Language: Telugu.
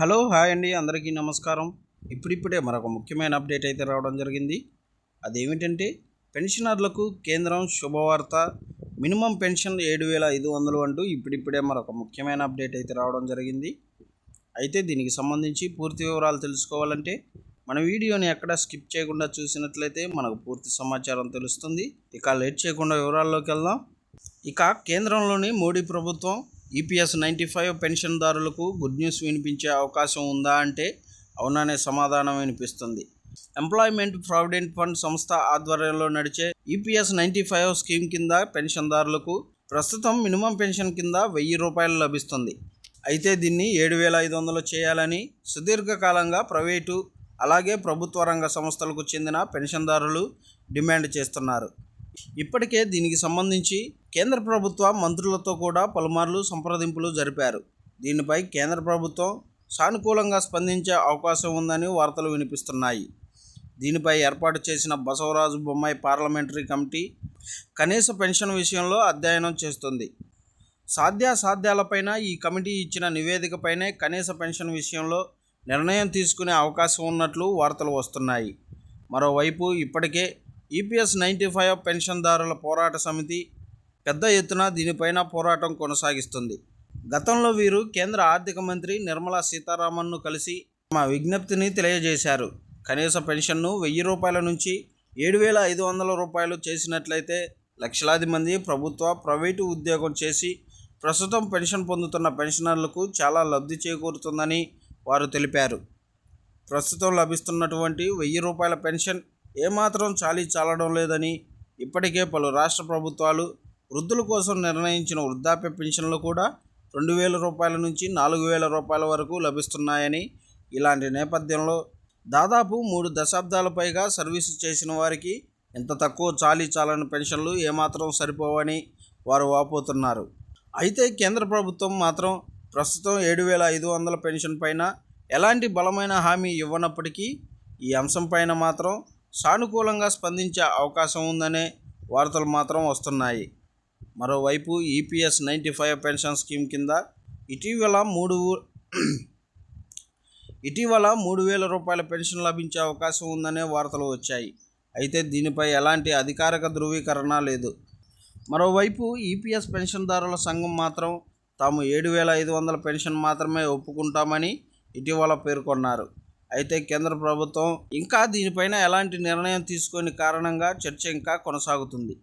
హలో హాయ్ అండి. అందరికీ నమస్కారం. ఇప్పుడిప్పుడే మరొక ముఖ్యమైన అప్డేట్ అయితే రావడం జరిగింది. అదేమిటంటే పెన్షనర్లకు కేంద్రం శుభవార్త. మినిమం పెన్షన్ ఏడు వేల ఐదు వందలు అంటూ ఇప్పుడిప్పుడే మరొక ముఖ్యమైన అప్డేట్ అయితే రావడం జరిగింది. అయితే దీనికి సంబంధించి పూర్తి వివరాలు తెలుసుకోవాలంటే మన వీడియోని ఎక్కడ స్కిప్ చేయకుండా చూసినట్లయితే మనకు పూర్తి సమాచారం తెలుస్తుంది. ఇక లేట్ చేయకుండా వివరాల్లోకి వెళ్దాం. ఇక కేంద్రంలోని మోడీ ప్రభుత్వం ఈపీఎస్ నైంటీ ఫైవ్ పెన్షన్దారులకు గుడ్ న్యూస్ వినిపించే అవకాశం ఉందా అంటే అవుననే సమాధానం వినిపిస్తుంది. ఎంప్లాయ్మెంట్ ప్రావిడెంట్ ఫండ్ సంస్థ ఆధ్వర్యంలో నడిచే ఈపీఎస్ నైంటీ ఫైవ్ స్కీమ్ కింద పెన్షన్దారులకు ప్రస్తుతం మినిమం పెన్షన్ కింద వెయ్యి రూపాయలు లభిస్తుంది. అయితే దీన్ని ఏడు వేల ఐదు వందలు చేయాలని సుదీర్ఘకాలంగా ప్రైవేటు అలాగే ప్రభుత్వ రంగ సంస్థలకు చెందిన పెన్షన్దారులు డిమాండ్ చేస్తున్నారు. ఇప్పటికే దీనికి సంబంధించి కేంద్ర ప్రభుత్వ మంత్రులతో కూడా పలుమార్లు సంప్రదింపులు జరిపారు. దీనిపై కేంద్ర ప్రభుత్వం సానుకూలంగా స్పందించే అవకాశం ఉందని వార్తలు వినిపిస్తున్నాయి. దీనిపై ఏర్పాటు చేసిన బసవరాజు బొమ్మాయి పార్లమెంటరీ కమిటీ కనీస పెన్షన్ విషయంలో అధ్యయనం చేస్తుంది. సాధ్యాసాధ్యాలపైన ఈ కమిటీ ఇచ్చిన నివేదికపైనే కనీస పెన్షన్ విషయంలో నిర్ణయం తీసుకునే అవకాశం ఉన్నట్లు వార్తలు వస్తున్నాయి. మరోవైపు ఇప్పటికే ఈపీఎస్ నైంటీ ఫైవ్ పెన్షన్దారుల పోరాట సమితి పెద్ద ఎత్తున దీనిపైన పోరాటం కొనసాగిస్తుంది. గతంలో వీరు కేంద్ర ఆర్థిక మంత్రి నిర్మలా సీతారామన్ను కలిసి తమ విజ్ఞప్తిని తెలియజేశారు. కనీస పెన్షన్ను వెయ్యి రూపాయల నుంచి ఏడు వేల ఐదు వందల రూపాయలు చేసినట్లయితే లక్షలాది మంది ప్రభుత్వ ప్రైవేటు ఉద్యోగం చేసి ప్రస్తుతం పెన్షన్ పొందుతున్న పెన్షనర్లకు చాలా లబ్ధి చేకూరుతుందని వారు తెలిపారు. ప్రస్తుతం లభిస్తున్నటువంటి వెయ్యి రూపాయల పెన్షన్ ఏమాత్రం చాలీ చాలడం లేదని ఇప్పటికే పలు రాష్ట్ర ప్రభుత్వాలు వృద్ధుల కోసం నిర్ణయించిన వృద్ధాప్య పెన్షన్లు కూడా రెండు వేల రూపాయల నుంచి నాలుగు వేల రూపాయల వరకు లభిస్తున్నాయని ఇలాంటి నేపథ్యంలో దాదాపు మూడు దశాబ్దాల పైగా సర్వీసు చేసిన వారికి ఇంత తక్కువ చాలీ చాలని పెన్షన్లు ఏమాత్రం సరిపోవని వారు వాపోతున్నారు. అయితే కేంద్ర ప్రభుత్వం మాత్రం ప్రస్తుతం ఏడు వేల ఐదు వందల పెన్షన్ పైన ఎలాంటి బలమైన హామీ ఇవ్వనప్పటికీ ఈ అంశం పైన మాత్రం సానుకూలంగా స్పందించే అవకాశం ఉందనే వార్తలు మాత్రం వస్తున్నాయి. మరోవైపు EPS ninety five pension scheme కింద ఇటీవల మూడు ఇటీవల మూడు వేల రూపాయల పెన్షన్ లభించే అవకాశం ఉందనే వార్తలు వచ్చాయి. అయితే దీనిపై ఎలాంటి అధికారిక ధృవీకరణ లేదు. మరోవైపు ఈపీఎస్ పెన్షన్దారుల సంఘం మాత్రం తాము ఏడు వేల ఐదు వందల పెన్షన్ మాత్రమే ఒప్పుకుంటామని ఇటీవల పేర్కొన్నారు. అయితే కేంద్ర ప్రభుత్వం ఇంకా దీనిపైన ఎలాంటి నిర్ణయం తీసుకొని కారణంగా చర్చ ఇంకా కొనసాగుతుంది.